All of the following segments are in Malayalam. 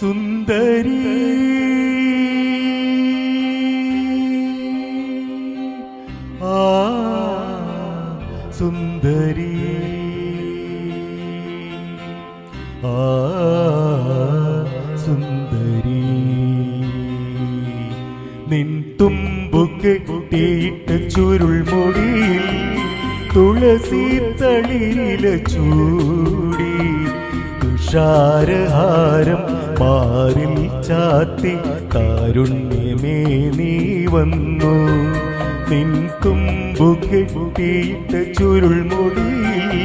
സുന്ദരി. ആ സുന്ദരി. ആ സുന്ദരി. നിൻ തുമ്പു ചുരുൾ മുടി തുളസി തളിരില ചൂടി. തുഷാരഹാരം മാറിൽ ചാത്തി കാരുണ്യമേ നീ വന്നു. നിൻകും ബുക്കിട്ട് കെട്ടിയിട്ട ചുരുൾമുടിയിൽ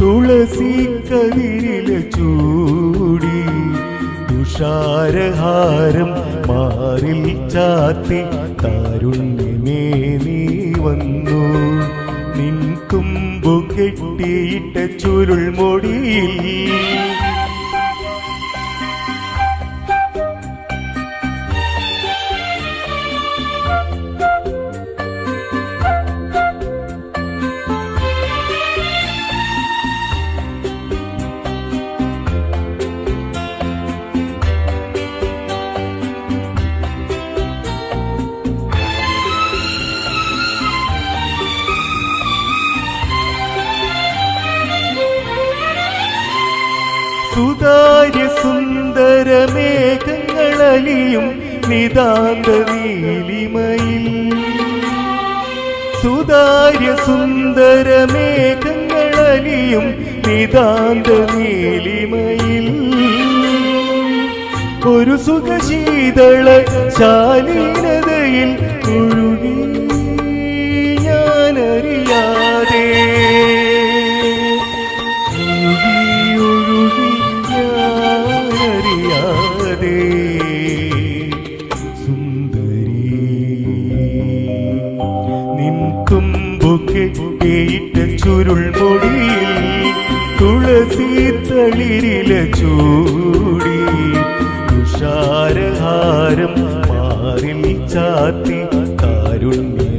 തുളസി കതിരില ചൂടി. തുഷാരഹാരം മാറിൽ ചാത്തി കാരുണ്യമേ നീ വന്നു. നിൻകും തുമ്പു കെട്ടിയിട്ട ചുരുൾമൊടിയിൽ സുതാര്യ സുന്ദര മേഘങ്ങളിയും നിതാന്ത നീലിമയിൽ സുതാര്യ സുന്ദര മേഘങ്ങളിയും നിതാന്ത നീലിമയിൽ ഒരു സുഖശീതള ശാലീനതയിൽ ഒഴുകി ഞാനറിയാതെ തുമ്പു ചുരുൾ ചുരുൾമൊഴിയിൽ തുളസി തളിരില ചൂടി. തുഷാരഹാരം മാറിൽ ചാത്തി കാരുണ്യമേ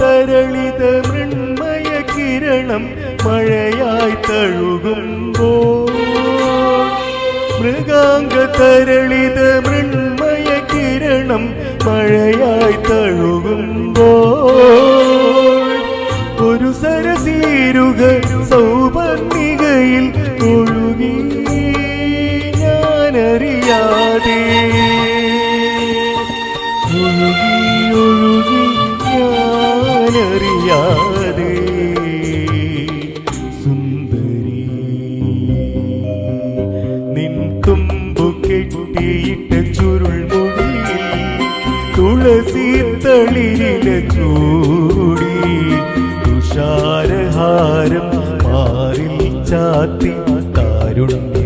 തരളിത മൃണ്മയ കിരണം മഴയായി തഴുകുമ്പോ. മൃഗാംഗ തരളിത മൃണ്മയ കിരണം മഴയായി തഴുകുമ്പോ. ഒരു സരസീരുക സൗപർണികയിൽ ഒഴുകി ഞാനറിയാതെ. ഒഴുകി ഞാനറിയാതെ സുന്ദരി. നിൻ തുമ്പു കെട്ടിയിട്ട ചുരുൾമുടിയിൽ തുളസി തളിരില ചൂടി തുഷാരഹാരം മാറിൽ ചാത്തി കാരുണ്യമേ